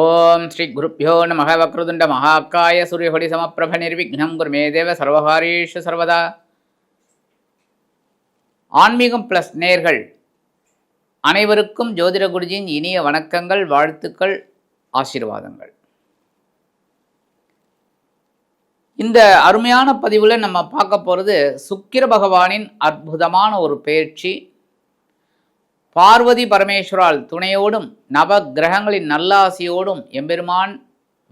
ஓம் ஸ்ரீ குருப்பியோ நம வக்ருதுண்ட மகாக்காய சூரியபடி சமப்பிரப நிர்விக்னம் குருமே தேவ சர்வகாரீஷு சர்வதா. ஆன்மீகம் ப்ளஸ் நேர்கள். அனைவருக்கும் ஜோதிட குருஜியின் இனிய வணக்கங்கள் வாழ்த்துக்கள் ஆசீர்வாதங்கள். இந்த அருமையான பதிவில் நம்ம பார்க்க போகிறது சுக்கிர பகவானின் அற்புதமான ஒரு பயிற்சி பார்வதி பரமேஸ்வரால் துணையோடும் நவ கிரகங்களின் நல்லாசியோடும் எம்பெருமான்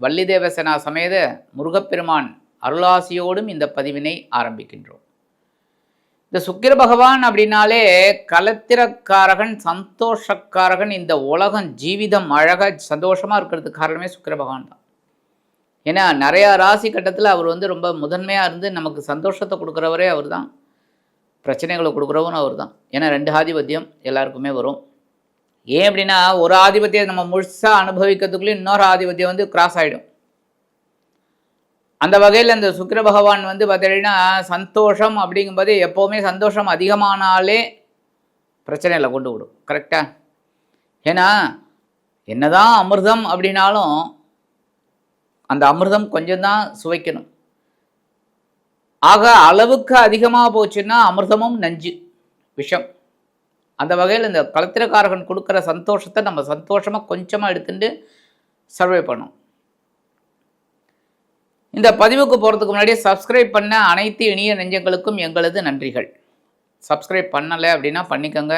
வள்ளி தேவசேனா சமேத முருகப்பெருமான் அருளாசியோடும் இந்த பதிவினை ஆரம்பிக்கின்றோம். இந்த சுக்கிர பகவான் அப்படின்னாலே கலத்திரக்காரகன் சந்தோஷக்காரகன் இந்த உலகம் ஜீவிதம் அழகாக சந்தோஷமாக இருக்கிறதுக்கு காரணமே சுக்கிர பகவான் தான். ஏன்னா நிறையா ராசி கட்டத்தில் அவர் வந்து ரொம்ப முதன்மையாக இருந்து நமக்கு சந்தோஷத்தை கொடுக்குறவரே அவர் தான் பிரச்சனைகளை கொடுக்குறவும் அவர் தான் ஏன்னா ரெண்டு ஆதிபத்தியம் எல்லாருக்குமே வரும். ஏன் அப்படின்னா ஒரு ஆதிபத்தியம் நம்ம முழுசாக அனுபவிக்கிறதுக்குள்ளே இன்னொரு ஆதிபத்தியம் வந்து கிராஸ் ஆகிடும் அந்த வகையில் இந்த சுக்கர பகவான் வந்து பார்த்தீங்கன்னா சந்தோஷம் அப்படிங்கும்போது எப்போவுமே சந்தோஷம் அதிகமானாலே பிரச்சனையில் கொண்டு விடும். கரெக்டாக ஏன்னா என்னதான் அமிர்தம் அப்படின்னாலும் அந்த அமிர்தம் கொஞ்சம்தான் சுவைக்கணும். ஆக அளவுக்கு அதிகமாக போச்சுன்னா அமிர்தமும் நஞ்சு விஷம். அந்த வகையில் இந்த கலத்திரக்காரகன் கொடுக்குற சந்தோஷத்தை நம்ம சந்தோஷமாக கொஞ்சமாக எடுத்துட்டு சர்வே பண்ணும் இந்த பதிவுக்கு போகிறதுக்கு முன்னாடியே சப்ஸ்கிரைப் பண்ண அனைத்து இனிய நெஞ்சங்களுக்கும் எங்களது நன்றிகள். சப்ஸ்கிரைப் பண்ணலை அப்படின்னா பண்ணிக்கோங்க.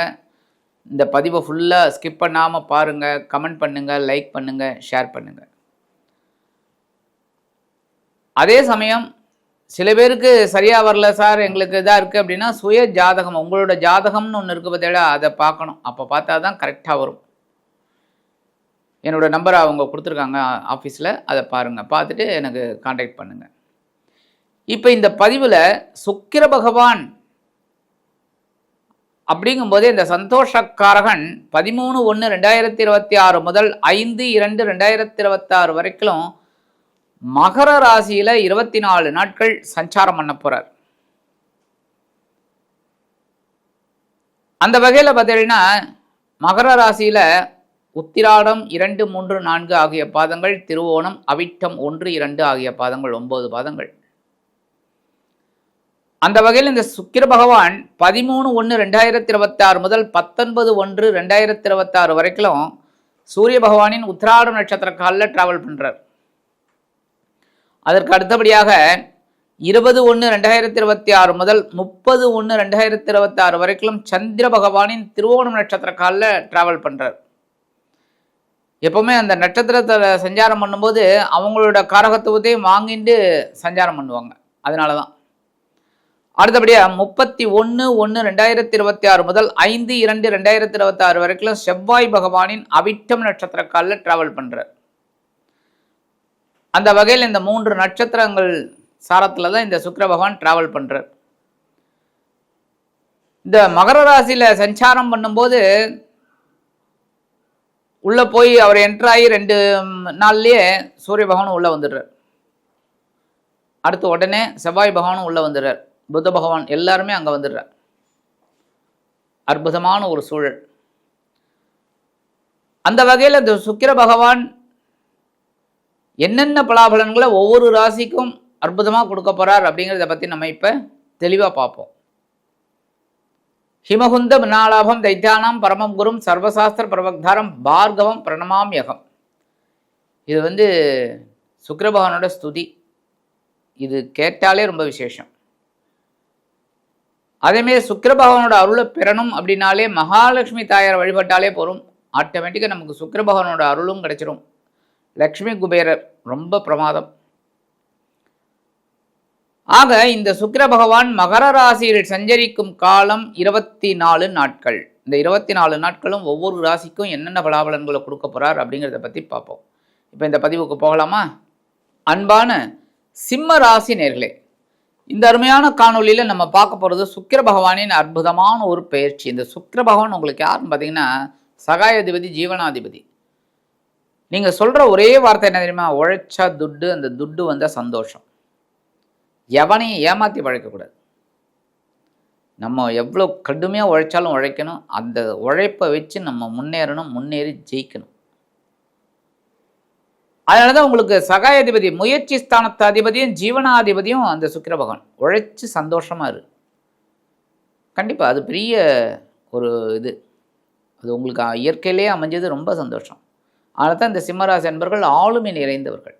இந்த பதிவை ஃபுல்லாக ஸ்கிப் பண்ணாமல் பாருங்கள் கமெண்ட் பண்ணுங்கள் லைக் பண்ணுங்கள் ஷேர் பண்ணுங்கள் அதே சமயம் சில பேருக்கு சரியாக வரல சார் எங்களுக்கு இதாக இருக்குது அப்படின்னா சுய ஜாதகம் உங்களோட ஜாதகம்னு ஒன்று இருக்குது பார்த்தீங்களா அதை பார்க்கணும். அப்போ பார்த்தா தான் கரெக்டாக வரும். என்னோடய நம்பரை அவங்க கொடுத்துருக்காங்க ஆஃபீஸில் அதை பாருங்கள் பார்த்துட்டு எனக்கு காண்டாக்ட் பண்ணுங்கள் இப்போ இந்த பதிவில் சுக்கிர பகவான் அப்படிங்கும்போதே இந்த சந்தோஷக்காரகன் பதிமூணு ஒன்று ரெண்டாயிரத்தி இருபத்தி ஆறு முதல் ஐந்து இரண்டு ரெண்டாயிரத்தி இருபத்தாறு வரைக்கும் மகர ராசியில் இருபத்தி நாலு நாட்கள் சஞ்சாரம் பண்ண போகிறார் அந்த வகையில் பார்த்தீங்கன்னா மகர ராசியில் உத்திராடம் இரண்டு மூன்று நான்கு ஆகிய பாதங்கள் திருவோணம் அவிட்டம் ஒன்று இரண்டு ஆகிய பாதங்கள் ஒன்பது பாதங்கள். அந்த வகையில் இந்த சுக்கிர பகவான் பதிமூணு ஒன்று ரெண்டாயிரத்தி இருபத்தாறு முதல் பத்தொன்பது ஒன்று ரெண்டாயிரத்தி இருபத்தாறு வரைக்கும் சூரிய பகவானின் உத்திராடம் நட்சத்திர காலில் ட்ராவல் பண்ணுறார் அதற்கு அடுத்தபடியாக இருபது ஒன்று ரெண்டாயிரத்தி இருபத்தி ஆறு முதல் முப்பது ஒன்று ரெண்டாயிரத்தி இருபத்தி ஆறு வரைக்கும் சந்திர பகவானின் திருவோணம் நட்சத்திர காலில் ட்ராவல் பண்ணுறார் எப்போவுமே அந்த நட்சத்திரத்தை சஞ்சாரம் பண்ணும்போது அவங்களோட காரகத்துவத்தையும் வாங்கிட்டு சஞ்சாரம் பண்ணுவாங்க. அதனால தான் அடுத்தபடியாக முப்பத்தி ஒன்று ஒன்று ரெண்டாயிரத்தி இருபத்தி ஆறு முதல் ஐந்து இரண்டு ரெண்டாயிரத்தி இருபத்தி ஆறு வரைக்கும் செவ்வாய் பகவானின் அவிட்டம் நட்சத்திர காலில் ட்ராவல் பண்ணுறார் அந்த வகையில் இந்த மூன்று நட்சத்திரங்கள் சாரத்தில் தான் இந்த சுக்கர பகவான் ட்ராவல் பண்ணுறார் இந்த மகர ராசியில் சஞ்சாரம் பண்ணும்போது உள்ளே போய் அவர் என்ட்ராகி ரெண்டு நாள்லேயே சூரிய பகவானும் உள்ளே வந்துடுறார். அடுத்து உடனே செவ்வாய் பகவானும் உள்ளே வந்துடுறார். புத்த பகவான் எல்லாருமே அங்கே வந்துடுறார். அற்புதமான ஒரு சூழல். அந்த வகையில் இந்த சுக்கிர பகவான் என்னென்ன பலாபலன்களை ஒவ்வொரு ராசிக்கும் அற்புதமாக கொடுக்க போகிறார் அப்படிங்கிறத பற்றி நம்ம இப்போ தெளிவாக பார்ப்போம். ஹிமகுந்த மினாலாபம் தைத்தியானாம் பரமம் குரும் சர்வசாஸ்திர பிரபக்தாரம் பார்கவம் பிரணமாம் யகம். இது வந்து சுக்கரபகவானோட ஸ்துதி. இது கேட்டாலே ரொம்ப விசேஷம். அதேமாரி சுக்கரபகவானோட அருளை பெறணும் அப்படின்னாலே மகாலட்சுமி தாயாரை வழிபட்டாலே போகும் ஆட்டோமேட்டிக்காக நமக்கு சுக்கரபகவானோட அருளும் கிடைச்சிரும். லக்ஷ்மி குபேரர் ரொம்ப பிரமாதம். ஆக இந்த சுக்கிர பகவான் மகர ராசியில் சஞ்சரிக்கும் காலம் இருபத்தி நாலு நாட்கள். இந்த இருபத்தி நாலு நாட்களும் ஒவ்வொரு ராசிக்கும் என்னென்ன பலாபலன்களை கொடுக்க போகிறார் அப்படிங்கிறத பற்றி பார்ப்போம். இப்போ இந்த பதிவுக்கு போகலாமா? அன்பான சிம்ம ராசி நேர்களே இந்த அருமையான காணொலியில் நம்ம பார்க்க போகிறது சுக்கிர பகவானின் அற்புதமான ஒரு பயிற்சி. இந்த சுக்கிர பகவான் உங்களுக்கு யாருன்னு பார்த்தீங்கன்னா சகாயாதிபதி ஜீவனாதிபதி. நீங்கள் சொல்கிற ஒரே வார்த்தை என்ன தெரியுமா? உழைச்சா துட்டு அந்த துட்டு வந்தால் சந்தோஷம். எவனையும் ஏமாற்றி பழைக்கக்கூடாது நம்ம எவ்வளோ கடுமையாக உழைச்சாலும் உழைக்கணும். அந்த உழைப்பை வச்சு நம்ம முன்னேறணும் முன்னேறி ஜெயிக்கணும். அதனால தான் உங்களுக்கு சகாயாதிபதி முயற்சி ஸ்தானத்து அதிபதியும் ஜீவனாதிபதியும் அந்த சுக்கிர பகவான். உழைச்சி சந்தோஷமாக இரு. கண்டிப்பாக அது பெரிய ஒரு இது. அது உங்களுக்கு இயற்கையிலே அமைஞ்சது ரொம்ப சந்தோஷம். அதனால தான் இந்த சிம்மராசி அன்பர்கள் ஆளுமை நிறைந்தவர்கள்.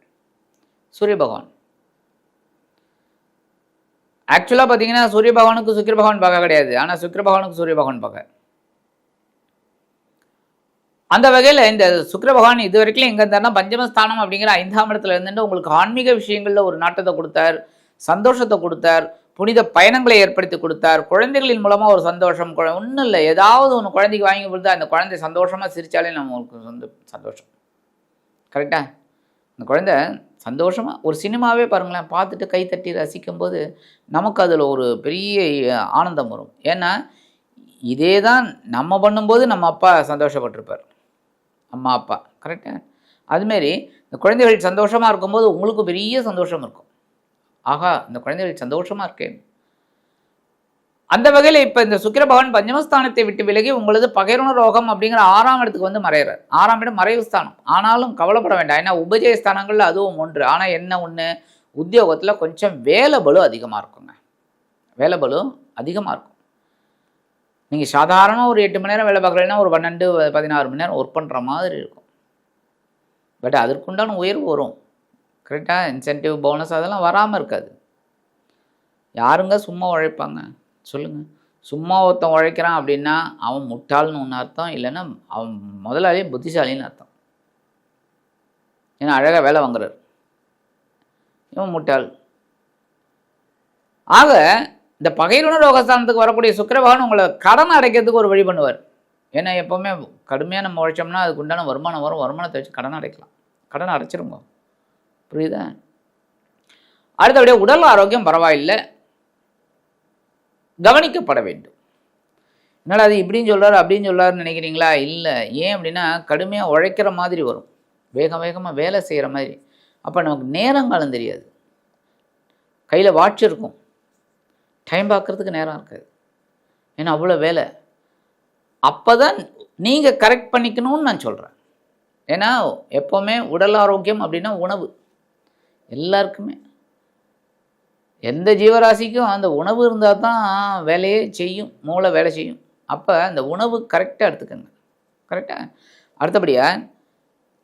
சூரிய பகவான். ஆக்சுவலாக பார்த்தீங்கன்னா சூரிய பகவானுக்கு சுக்கிர பகவான் பார்க்க கிடையாது. ஆனால் சுக்கிர பகவானுக்கு சூரிய பகவான் பார்க்க. அந்த வகையில் இந்த சுக்கிர பகவான் இது வரைக்கும் எங்கே இருந்தார்னா பஞ்சமஸ்தானம் அப்படிங்கிற ஐந்தாம் இடத்துல இருந்துட்டு உங்களுக்கு ஆன்மீக விஷயங்களில் ஒரு நாட்டத்தை கொடுத்தார் சந்தோஷத்தை கொடுத்தார் புனித பயணங்களை ஏற்படுத்தி கொடுத்தார். குழந்தைகளின் மூலமாக ஒரு சந்தோஷம். ஒன்றும் இல்லை. ஏதாவது ஒன்று குழந்தைக்கு வாங்கி கொடுத்தா அந்த குழந்தை சந்தோஷமாக சிரித்தாலே நம்மளுக்கு வந்து சந்தோஷம். கரெக்டாக அந்த குழந்தை சந்தோஷமாக ஒரு சினிமாவே பாருங்களேன் பார்த்துட்டு கை தட்டி ரசிக்கும்போது நமக்கு அதில் ஒரு பெரிய ஆனந்தம் வரும். ஏன்னா இதே தான் நம்ம பண்ணும்போது நம்ம அப்பா சந்தோஷப்பட்டிருப்பார். அம்மா அப்பா. கரெக்டாக அதுமாரி இந்த குழந்தைகள் சந்தோஷமாக இருக்கும்போது உங்களுக்கு பெரிய சந்தோஷம் இருக்கும். ஆகா இந்த குழந்தைகள் சந்தோஷமாக இருக்கேன் அந்த வகையில் இப்போ இந்த சுக்கிர பகவான் பஞ்சமஸ்தானத்தை விட்டு விலகி உங்களது பகைரண ரோகம் அப்படிங்கிற ஆறாம் இடத்துக்கு வந்து மறையிறார். ஆறாம் இடம் மறைவு ஸ்தானம். ஆனாலும் கவலைப்பட வேண்டாம். ஏன்னா உபஜய ஸ்தானங்கள்ல அதுவும் ஒன்று. ஆனால் என்ன ஒன்று உத்தியோகத்தில் கொஞ்சம் வேலை பலு அதிகமாக இருக்குங்க. வேலை பலு அதிகமாக இருக்கும். நீங்கள் சாதாரணமாக ஒரு எட்டு மணி நேரம் வேலை பார்க்குறீங்கன்னா ஒரு பன்னெண்டு பதினாறு மணி நேரம் ஒர்க் பண்ணுற மாதிரி இருக்கும். பட் அதற்குண்டான உயர்வு வரும். கரெக்டாக இன்சென்டிவ் போனஸ் அதெல்லாம் வராமல் இருக்காது. யாருங்க சும்மா உழைப்பாங்க? சொல்லுங்கள் சும்மா ஒருத்தன் உழைக்கிறான் அப்படின்னா அவன் முட்டாள்னு ஒன்று அர்த்தம் இல்லைன்னா அவன் முதலாளியே புத்திசாலின்னு அர்த்தம். ஏன்னா அழகாக வேலை வாங்குறாரு. இவன் முட்டாள். ஆக இந்த பகைருண ரோகஸ்தானத்துக்கு வரக்கூடிய சுக்கரபகவான் உங்களை கடன் அடைக்கிறதுக்கு ஒரு வழி பண்ணுவார். ஏன்னா எப்போவுமே கடுமையாக நம்ம உழைச்சோம்னா அதுக்கு உண்டான வருமானம் வரும். வருமானத்தை வச்சு கடன் அடைக்கலாம். கடன் அடைச்சிருங்க. புரியுதா? அடுத்தபடியே உடல் ஆரோக்கியம் பரவாயில்லை. கவனிக்கப்பட வேண்டும். என்னடா அது இப்படின்னு சொல்கிறார் அப்படின்னு சொல்கிறாருன்னு நினைக்கிறீங்களா? இல்லை. ஏன் அப்படின்னா கடுமையாக உழைக்கிற மாதிரி வரும். வேக வேகமாக வேலை செய்கிற மாதிரி. அப்போ நமக்கு நேரங்காலம் தெரியாது. கையில் வாட்ச் இருக்கும். டைம் பார்க்குறதுக்கு நேரம் இருக்காது. ஏன்னா அவ்வளோ வேலை. அப்போ தான் நீங்கள் கரெக்ட் பண்ணிக்கணும்னு நான் சொல்கிறேன் ஏன்னா எப்போவுமே உடல் ஆரோக்கியம் அப்படின்னா உணவு. எல்லாருக்குமே. எந்த ஜீவராசிக்கும் அந்த உணவு இருந்தால் தான் வேலையே செய்யும் மூளை வேலை செய்யும். அப்போ அந்த உணவு கரெக்டாக எடுத்துக்கோங்க. கரெக்டாக அடுத்தபடியாக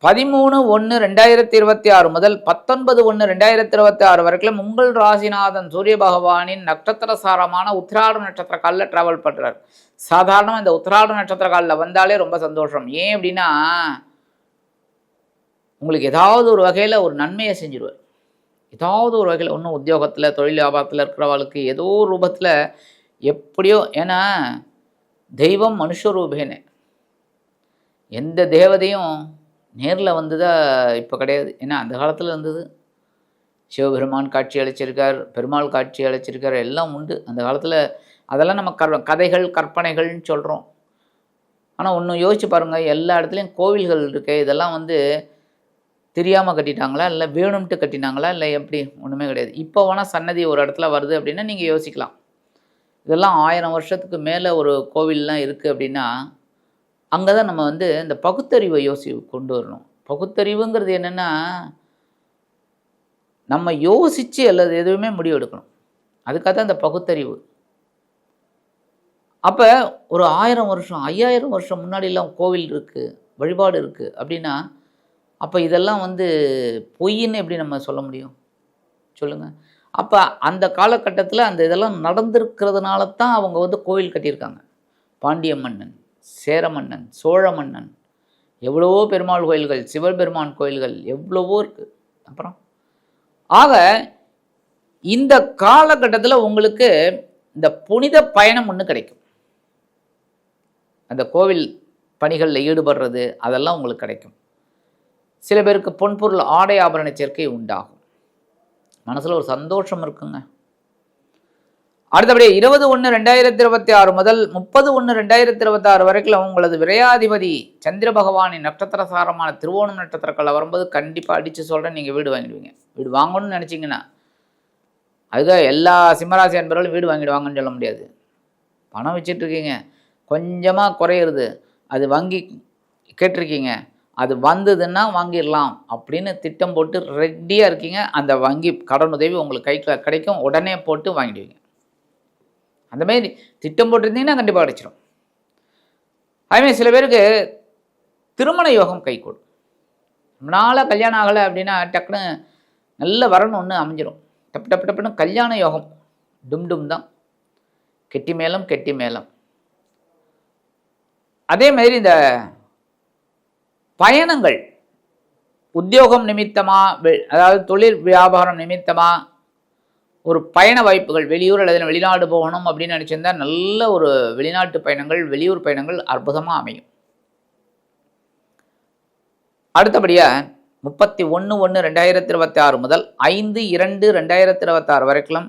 பதிமூணு ஒன்று ரெண்டாயிரத்தி இருபத்தி ஆறு முதல் பத்தொன்பது ஒன்று ரெண்டாயிரத்தி இருபத்தி ஆறு வரைக்கும் உங்கள் ராசிநாதன் சூரிய பகவானின் நட்சத்திர சாரமான உத்திராட நட்சத்திர காலில் ட்ராவல் பண்ணுறார் சாதாரணமாக இந்த உத்திராட நட்சத்திர காலில் வந்தாலே ரொம்ப சந்தோஷம். ஏன் அப்படின்னா உங்களுக்கு ஏதாவது ஒரு வகையில் ஒரு நன்மையை செஞ்சிருவார். ஏதாவது ஒரு வகையில் ஒன்றும் உத்தியோகத்தில் தொழில் வியாபாரத்தில் இருக்கிறவளுக்கு ஏதோ ஒரு ரூபத்தில் எப்படியோ ஏன்னா தெய்வம் மனுஷ மனுஷரூபேனே எந்த தேவதையும் நேரில் வந்ததா இப்போ கிடையாது. ஏன்னா அந்த காலத்தில் இருந்தது. சிவபெருமான் காட்சி அழைச்சிருக்கார் பெருமாள் காட்சி அழைச்சிருக்கார் எல்லாம் உண்டு. அந்த காலத்தில் அதெல்லாம் நம்ம கர் கதைகள் கற்பனைகள்னு சொல்கிறோம் ஆனால் ஒன்று யோசிச்சு பாருங்கள் எல்லா இடத்துலையும் கோவில்கள் இருக்கு இதெல்லாம் வந்து தெரியாமல் கட்டிட்டாங்களா? இல்லை வேணும்ட்டு கட்டினாங்களா? இல்லை எப்படி? ஒன்றுமே கிடையாது. இப்போ வேணால் சன்னதி ஒரு இடத்துல வருது அப்படின்னா நீங்கள் யோசிக்கலாம். இதெல்லாம் ஆயிரம் வருஷத்துக்கு மேலே ஒரு கோவில்லாம் இருக்குது அப்படின்னா அங்கே தான் நம்ம வந்து இந்த பகுத்தறிவை யோசி கொண்டு வரணும். பகுத்தறிவுங்கிறது என்னென்னா நம்ம யோசித்து அல்லது எதுவுமே முடிவு எடுக்கணும் அதுக்காக தான் இந்த பகுத்தறிவு. அப்போ ஒரு ஆயிரம் வருஷம் ஐயாயிரம் வருஷம் முன்னாடிலாம் கோவில் இருக்குது வழிபாடு இருக்குது அப்படின்னா அப்போ இதெல்லாம் வந்து பொய்ன்னு எப்படி நம்ம சொல்ல முடியும்? சொல்லுங்கள் அப்போ அந்த காலகட்டத்தில் அந்த இதெல்லாம் நடந்திருக்கிறதுனால தான் அவங்க வந்து கோவில் கட்டியிருக்காங்க. பாண்டிய மன்னன் சேர மன்னன் சோழ மன்னன் எவ்வளவோ பெருமாள் கோயில்கள் சிவபெருமான் கோயில்கள் எவ்வளவோ இருக்குது அப்புறம் ஆக இந்த காலகட்டத்தில் உங்களுக்கு இந்த புனித பயணம் ஒன்று கிடைக்கும். அந்த கோவில் பணிகளில் ஈடுபடுறது அதெல்லாம் உங்களுக்கு கிடைக்கும். சில பேருக்கு பொன்பொருள் ஆடை ஆபரண சேர்க்கை உண்டாகும். மனசில் ஒரு சந்தோஷம் இருக்குங்க. அடுத்தபடியே இருபது ஒன்று ரெண்டாயிரத்தி இருபத்தி ஆறு முதல் முப்பது ஒன்று ரெண்டாயிரத்தி இருபத்தி ஆறு வரைக்கும் உங்களது விரையாதிபதி சந்திர பகவானின் நட்சத்திர சாரமான திருவோணம் நட்சத்திரக்கல்ல வரும்போது கண்டிப்பாக அடித்து சொல்கிறேன் நீங்கள் வீடு வாங்கிடுவீங்க. வீடு வாங்கணும்னு நினச்சிங்கன்னா அதுக்காக எல்லா சிம்மராசி அன்பர்களும் வீடு வாங்கிடுவாங்கன்னு சொல்ல முடியாது. பணம் வச்சிட்ருக்கீங்க கொஞ்சமாக குறையிறது. அது வங்கி கேட்டிருக்கீங்க. அது வந்ததுன்னா வாங்கிடலாம் அப்படின்னு திட்டம் போட்டு ரெடியாக இருக்கீங்க. அந்த வங்கி கடன் உதவி உங்களுக்கு கைக்கு கிடைக்கும். உடனே போட்டு வாங்கிடுவீங்க. அந்த மாதிரி திட்டம் போட்டிருந்தீங்கன்னா கண்டிப்பாக கிடைச்சிடும் அதுமாதிரி சில பேருக்கு திருமண யோகம் கை கூடும். நாளாக கல்யாணம் ஆகலை அப்படின்னா டக்குன்னு நல்ல வரணும் ஒன்று அமைஞ்சிடும் டப்பு டப்பு டப்புன்னு கல்யாண யோகம். டும் டும் தான். கெட்டி மேளம் கெட்டி மேளம். அதே மாதிரி இந்த பயணங்கள் உத்தியோகம் நிமித்தமா வெ- அதாவது தொழில் வியாபாரம் நிமித்தமா ஒரு பயண வாய்ப்புகள் வெளியூர் அல்லது வெளிநாடு போகணும் அப்படின்னு நினச்சிருந்தா நல்ல ஒரு வெளிநாட்டு பயணங்கள் வெளியூர் பயணங்கள் அற்புதமாக அமையும். அடுத்தபடியாக முப்பத்தி ஒன்று ஒன்று ரெண்டாயிரத்தி இருபத்தி ஆறு முதல் ஐந்து இரண்டு ரெண்டாயிரத்தி இருபத்தாறு வரைக்கும்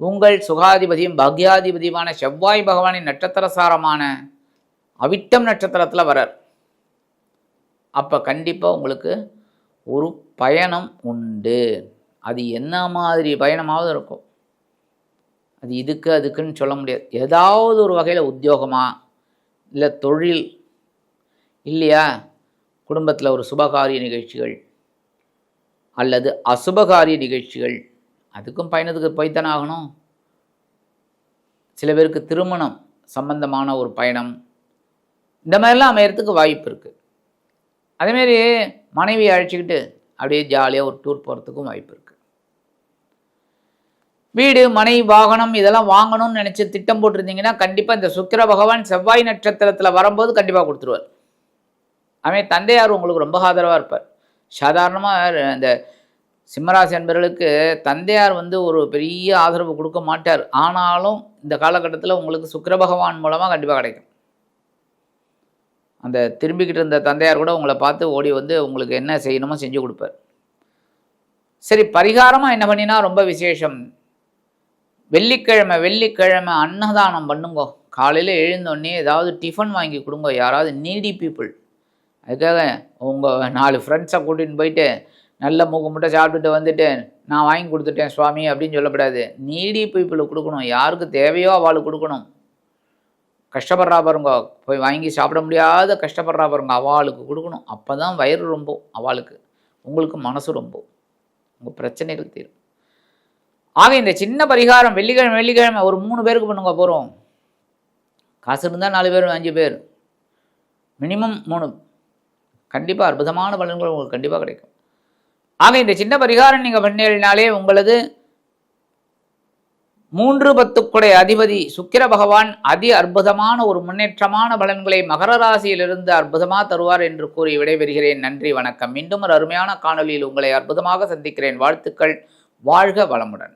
உங்கள் சுகாதிபதியும் பாக்யாதிபதியுமான செவ்வாய் பகவானின் நட்சத்திர சாரமான அவிட்டம் நட்சத்திரத்தில் வரார் அப்போ கண்டிப்பாக உங்களுக்கு ஒரு பயணம் உண்டு. அது என்ன மாதிரி பயணமாவது இருக்கும். அது இதுக்கு அதுக்குன்னு சொல்ல முடியாது. ஏதாவது ஒரு வகையில் உத்தியோகமா இல்லை தொழில் இல்லையா? குடும்பத்தில் ஒரு சுபகாரிய நிகழ்ச்சிகள் அல்லது அசுபகாரிய நிகழ்ச்சிகள் அதுக்கும் பயணத்துக்கு போய்த்தானே ஆகணும். சில பேருக்கு திருமணம் சம்பந்தமான ஒரு பயணம் இந்த மாதிரிலாம் அமையறதுக்கு வாய்ப்பு இருக்குது அதேமாரி மனைவியை அழைச்சிக்கிட்டு அப்படியே ஜாலியாக ஒரு டூர் போகிறதுக்கும் வாய்ப்பு இருக்குது வீடு மனை வாகனம் இதெல்லாம் வாங்கணும்னு நினச்சி திட்டம் போட்டிருந்தீங்கன்னா கண்டிப்பாக இந்த சுக்கிர பகவான் செவ்வாய் நட்சத்திரத்தில் வரும்போது கண்டிப்பாக கொடுத்துருவார். அவன் தந்தையார் உங்களுக்கு ரொம்ப ஆதரவாக இருப்பார். சாதாரணமாக இந்த சிம்மராசி அன்பர்களுக்கு தந்தையார் வந்து ஒரு பெரிய ஆதரவு கொடுக்க மாட்டார். ஆனாலும் இந்த காலகட்டத்தில் உங்களுக்கு சுக்கிர பகவான் மூலமாக கண்டிப்பாக கிடைக்கும். அந்த திரும்பிக்கிட்டு இருந்த தந்தையார் கூட உங்களை பார்த்து ஓடி வந்து உங்களுக்கு என்ன செய்யணுமோ செஞ்சு கொடுப்பார். சரி பரிகாரமாக என்ன பண்ணினா ரொம்ப விசேஷம். வெள்ளிக்கிழமை வெள்ளிக்கிழமை அன்னதானம் பண்ணுங்கோ. காலையில் எழுந்தோடனே ஏதாவது டிஃபன் வாங்கி கொடுங்க. யாராவது நீடி பீப்புள் அதுக்காக உங்கள் நாலு ஃப்ரெண்ட்ஸை கூட்டின்னு போயிட்டு நல்ல மூக்கு முட்டை சாப்பிட்டுட்டு வந்துட்டு நான் வாங்கி கொடுத்துட்டேன் சுவாமி அப்படின்னு சொல்லக்கூடாது. நீடி பீப்புளுக்கு கொடுக்கணும். யாருக்கு தேவையோ அவளுக்கு கொடுக்கணும். கஷ்டப்படுறா பாருங்க போய் வாங்கி சாப்பிட முடியாத கஷ்டப்படுறா பாருங்க அவளுக்கு கொடுக்கணும். அப்போ தான் வயிறு ரொம்ப அவளுக்கு. உங்களுக்கு மனசு ரொம்ப உங்கள் பிரச்சனைகள் தீரும். ஆக இந்த சின்ன பரிகாரம் வெள்ளிக்கிழமை வெள்ளிக்கிழமை ஒரு மூணு பேருக்கு பண்ணுங்க போகிறோம் காசு இருந்தால் நாலு பேர் அஞ்சு பேர். மினிமம் மூணு. கண்டிப்பாக அற்புதமான பலன்கள் உங்களுக்கு கண்டிப்பாக கிடைக்கும். ஆக இந்த சின்ன பரிகாரம் நீங்கள் பண்ணினாலே உங்களது மூன்று பத்துக்குடை அதிபதி சுக்கிர பகவான் அதி அற்புதமான ஒரு முன்னேற்றமான பலன்களை மகர ராசியிலிருந்து அற்புதமாக தருவார் என்று கூறி விடைபெறுகிறேன். நன்றி வணக்கம். மீண்டும் ஒரு அருமையான காணொளியில் உங்களை அற்புதமாக சந்திக்கிறேன். வாழ்த்துக்கள். வாழ்க வளமுடன்.